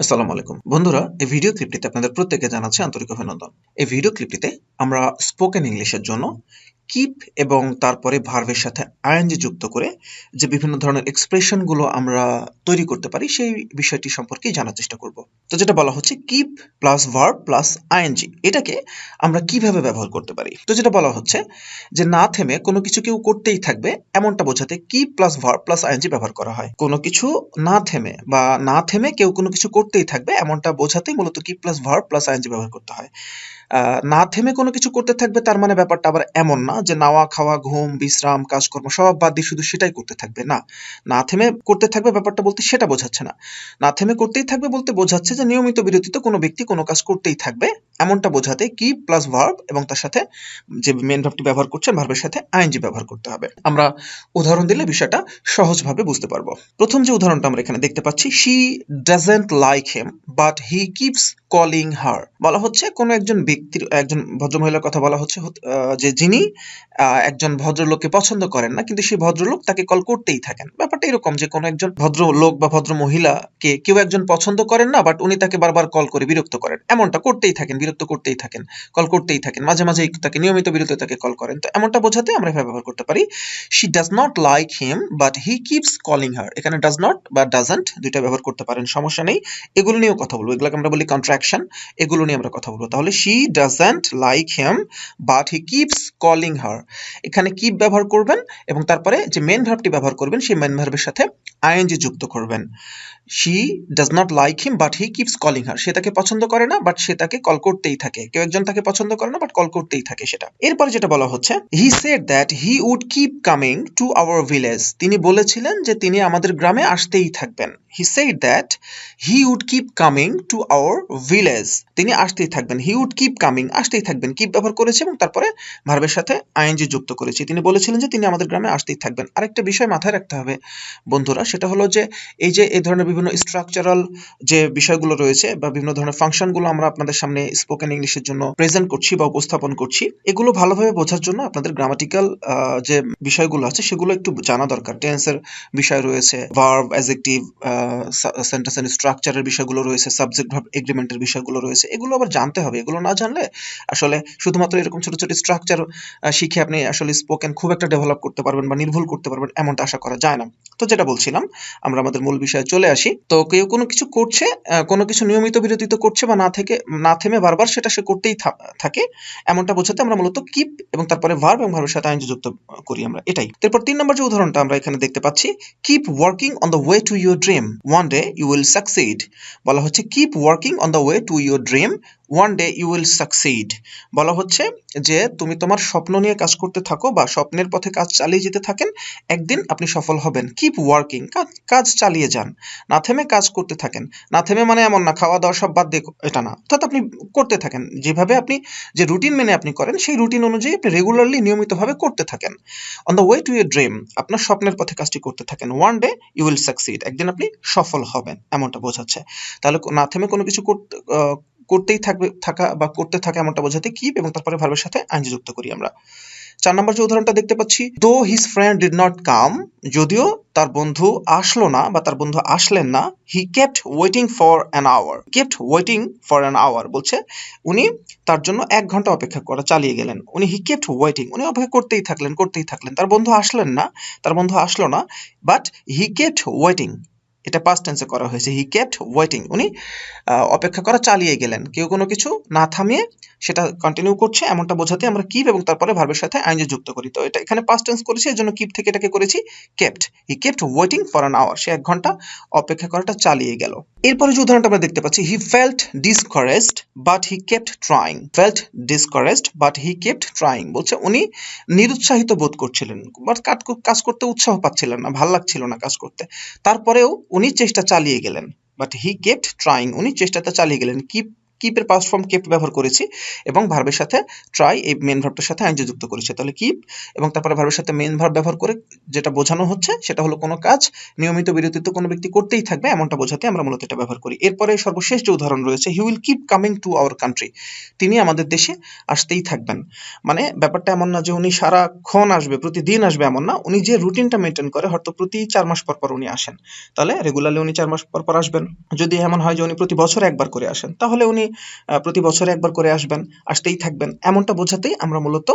আসসালামু আলাইকুম। বন্ধুরা, এই ভিডিও ক্লিপটিতে আপনাদের প্রত্যেকে জানাচ্ছি আন্তরিক অভিনন্দন। এই ভিডিও ক্লিপটিতে আমরা স্পোকেন ইংলিশের জন্য কিপ এবং তারপরে ভার্ভের সাথে আইএনজি যুক্ত করে যে বিভিন্ন ধরনের এক্সপ্রেশনগুলো আমরা তৈরি করতে পারি, সেই বিষয়টি সম্পর্কে জানার চেষ্টা করব। তো যেটা বলা হচ্ছে keep plus verb plus ING এটাকে আমরা কীভাবে ব্যবহার করতে পারি? তো যেটা বলা হচ্ছে যে না থেমে কোনো কিছু কেউ করতেই থাকবে, এমনটা বোঝাতে keep plus verb plus ING ব্যবহার করা হয়। কোনো কিছু না থেমে বা না থেমে কেউ কোনো কিছু করতেই থাকবে, এমনটা বোঝাতেই মূলত keep plus verb plus ING ব্যবহার করতে হয়। না থেমে কোনো কিছু করতে থাকবে, তার মানে ব্যাপারটা আবার এমন না। যে নাওয়া, খাওয়া, ঘুম, বিশ্রাম, কাজকর্ম সব বাদ দিয়ে শুধু সেটাই করতে থাকবে। না না থেমে করতে থাকবে ব্যাপারটা বলতে সেটা বোঝাচ্ছে না। না থেমে করতেই থাকবে বলতে বোঝাচ্ছে যে নিয়মিত বিরতিতে কোনো ব্যক্তি কোনো কাজ করতেই থাকবে। এমনটা বোঝাতে কি প্লাস ভার্ব এবং তার সাথে যে মেন ভার্বটি ব্যবহার করছেন ভার্বের সাথে আইএনজি ব্যবহার করতে হবে। আমরা উদাহরণ দিলে বিষয়টা সহজভাবে বুঝতে পারব। প্রথম যে উদাহরণটা আমরা এখানে দেখতে পাচ্ছি she doesn't like him but he keeps calling her বলা হচ্ছে, কোনো একজন ব্যক্তির, একজন ভদ্রমহিলার কথা বলা হচ্ছে যে যিনি একজন ভদ্রলোককে পছন্দ করেন না, কিন্তু সেই ভদ্রলোক তাকে কল করতেই থাকেন। ব্যাপারটা এরকম যে কোনো একজন ভদ্রলোক বা ভদ্র মহিলাকে কেউ একজন পছন্দ করেন না বাট উনি তাকে বারবার কল করে, বিরক্ত করেন। এমনটা করতেই থাকেন, বিরক্ত করতেই থাকেন কল করতেই থাকেন। মাঝে মাঝে তাকে নিয়মিত বিরত তাকে কল করেন। তো এমনটা বোঝাতে আমরা এভাবে ব্যবহার করতে পারি she does not like him but he keeps calling her এখানে ডাজ নট বা ডাজন্ট দুইটা ব্যবহার করতে পারেন, সমস্যা নেই। এগুলো নিয়েও কথা বলব। এগুলোকে আমরা বলি কন্ট্রাকশন এগুলো নিয়ে আমরা কথা বলব। তাহলে she doesn't like him but he keeps calling her এখানে কিপ ব্যবহার করবেন এবং তারপরে যে মেন ভার্বটি ব্যবহার করবেন, সেই মেন ভার্বের সাথে আইএনজি যুক্ত করবেন। She does not like him but he keeps calling her সে তাকে পছন্দ করে না বাট সে তাকে কল করতেই থাকে। কেউ একজন তাকে পছন্দ করে না বাট কল করতেই থাকে সেটা। এরপরে যেটা বলা হচ্ছে he said that he would keep coming to our village তিনি বলেছিলেন যে তিনি আমাদের গ্রামে আসতেই থাকবেন। He said that he would keep coming to our village. তিনি আসতেই থাকবেন। He would keep coming. আসতেই থাকবেন। কিপ ব্যবহার করেছে এবং তারপরে ভার্বের সাথে আইএনজি যুক্ত করেছি। তিনি বলেছিলেন যে তিনি আমাদের গ্রামে আসতেই থাকবেন। আরেকটা বিষয় মাথায় রাখতে হবে বন্ধুরা, সেটা হলো যে এই যে, এই ধরনের বিভিন্ন স্ট্রাকচারাল যে বিষয়গুলো রয়েছে বা বিভিন্ন ধরনের ফাংশনগুলো আমরা আপনাদের সামনে স্পোকেন ইংলিশের জন্য প্রেজেন্ট করছি বা উপস্থাপন করছি, এগুলো ভালোভাবে বোঝার জন্য আপনাদের গ্রামাটিক্যাল যে বিষয়গুলো আছে সেগুলো একটু জানা দরকার। টেন্সের বিষয় রয়েছে ভার্ব অ্যাজেক্টিভ সেন্টেন্সের স্ট্রাকচারের বিষয়গুলো রয়েছে সাবজেক্ট ভার্ব এগ্রিমেন্টের বিষয়গুলো রয়েছে, এগুলো আবার জানতে হবে, এগুলো না জানলে আসলে শুধুমাত্র এরকম ছোট ছোট স্ট্রাকচার শিখে আপনি আসলে স্পোকেন খুব একটা ডেভেলপ করতে পারবেন বা নির্ভুল করতে পারবেন এমনটা আশা করা যায় না। তো যেটা বলছিলাম, আমরা আমাদের মূল বিষয়ে চলে আসি। তো কেউ কোনো কিছু করছে কোনো কিছু নিয়মিত বিরতিতে করছে বা না থেকে, না থেমে বারবার সেটা সে করতেই থাকে, এমনটা বোঝাতে আমরা মূলত কিপ এবং তারপরে ভার্ব এবং ভার্বের সাথে আইনজি যুক্ত করি আমরা এটাই। তারপর তিন নম্বর যে উদাহরণটা আমরা এখানে দেখতে পাচ্ছি keep working on the way to your dream one day you will succeed বলা হচ্ছে keep working on the way to your dream one day you will succeed বলা হচ্ছে যে তুমি তোমার স্বপ্ন নিয়ে কাজ করতে থাকো বা স্বপ্নের পথে কাজ চালিয়ে যেতে থাকেন, একদিন আপনি সফল হবেন। কিপ ওয়ার্কিং কাজ চালিয়ে যান। না থেমে কাজ করতে থাকেন। না থেমে মানে এমন না খাওয়া দাওয়া সব বাদ দিয়ে এটা না। অর্থাৎ আপনি করতে থাকেন। যেভাবে আপনি যে রুটিন মেনে আপনি করেন, সেই রুটিন অনুযায়ী আপনি রেগুলারলি নিয়মিতভাবে করতে থাকেন। On the way to your dream আপনার স্বপ্নের পথে কাজটি করতে থাকেন। One day you will succeed একদিন আপনি সফল হবেন, এমনটা বোঝাচ্ছে। তাহলে না থেমে কোনো কিছু করতে করতেই থাকবে, থাকা বা করতে থাকা এমনটা বোঝাতে কিপ এবং তারপরে ভার্বের সাথে আইনজি যুক্ত করি আমরা। চার নম্বর যে উদাহরণটা দেখতে পাচ্ছি though his friend did not come যদিও তার বন্ধু আসলো না বা তার বন্ধু আসলেন না he kept waiting for an hour kept waiting for an hour বলছে, উনি তার জন্য এক ঘণ্টা অপেক্ষা করা, চালিয়ে গেলেন। উনি হি কেপ্ট ওয়েটিং উনি অপেক্ষা করতেই থাকলেন করতেই থাকলেন। তার বন্ধু আসলেন না, তার বন্ধু আসলো না বাট হি কেপ্ট ওয়েটিং এটা পাস্ট টেন্সে করা হয়েছে। হি কেপ্ট ওয়েটিং উনি অপেক্ষা করা চালিয়ে গেলেন। কেউ কোনো কিছু না থামিয়ে সেটা কন্টিনিউ করছে, এমনটা বোঝাতে আমরা কিপ এবং তারপরে ভার্বের সাথে আইনজি যুক্ত করি। তো এটা এখানে পাস্ট টেন্স করেছি এর জন্য কিপ থেকে এটাকে করেছি kept he kept waiting for an hour সে এক ঘণ্টা অপেক্ষা করাটা চালিয়ে গেল। এরপরে যে উদাহরণটা আমরা দেখতে পাচ্ছি he felt discouraged but he kept trying felt discouraged but he kept trying বলছে, উনি নিরুৎসাহিত বোধ করছিলেন বাট কাজ করতে উৎসাহ পাচ্ছিলেন না, ভালো লাগছিল না কাজ করতে। তারপরেও উনি চেষ্টা চালিয়ে গেলেন বাট হি কেপ্ট ট্রাইং উনি চেষ্টাটা চালিয়ে গেলেন কিপ কিপের পাস্ট ফর্ম কেপ্ট ব্যবহার করেছি এবং ভার্বের সাথে ট্রাই এই মেন ভার্বটার সাথে আইনজি যুক্ত করেছি। তাহলে কিপ এবং তারপরে ভার্বের সাথে মেন ভার্ব ব্যবহার করে যেটা বোঝানো হচ্ছে সেটা হলো কোনো কাজ, নিয়মিত বিরতিতে কোনো ব্যক্তি করতেই থাকবে, এমনটা বোঝাতে আমরা মূলত এটা ব্যবহার করি। এরপরে সর্বশেষ যে উদাহরণ রয়েছে he will keep coming to our country তিনি আমাদের দেশে আসতেই থাকবেন। মানে ব্যাপারটা এমন না যে উনি সারাক্ষণ আসবে, প্রতিদিন আসবে এমন না, উনি যে রুটিনটা মেনটেন করে, হয়তো প্রতি চার মাস পর পর উনি আসেন। তাহলে রেগুলারলি উনি চার মাস পর পর আসবেন। যদি এমন হয় যে উনি প্রতি বছর একবার করে আসেন, তাহলে উনি প্রতি বছরে একবার করে আসবেন, আসতেই থাকবেন। এমনটা বোঝাতেই আমরা মূলত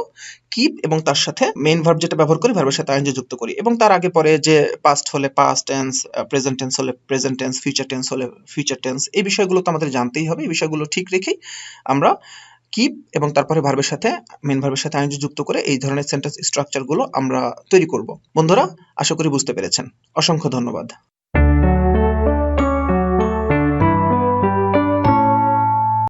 কিপ এবং তার সাথে মেইন ভার্ব যেটা ব্যবহার করি ভার্বের সাথে আইনজি যুক্ত করি। এবং তার আগে পরে যে পাস্ট হলে পাস্ট টেন্স প্রেজেন্ট টেন্স হলে প্রেজেন্ট টেন্স ফিউচার টেন্স হলে ফিউচার টেন্স এই বিষয়গুলো তো আমাদের জানতেই হবে। এই বিষয়গুলো ঠিক রেখেই আমরা কিপ এবং তারপরে ভার্বের সাথে মেন ভার্বের সাথে আইনজি যুক্ত করে এই ধরনের সেন্টেন্স স্ট্রাকচারগুলো আমরা তৈরি করব। বন্ধুরা, আশা করি বুঝতে পেরেছেন। অসংখ্য ধন্যবাদ।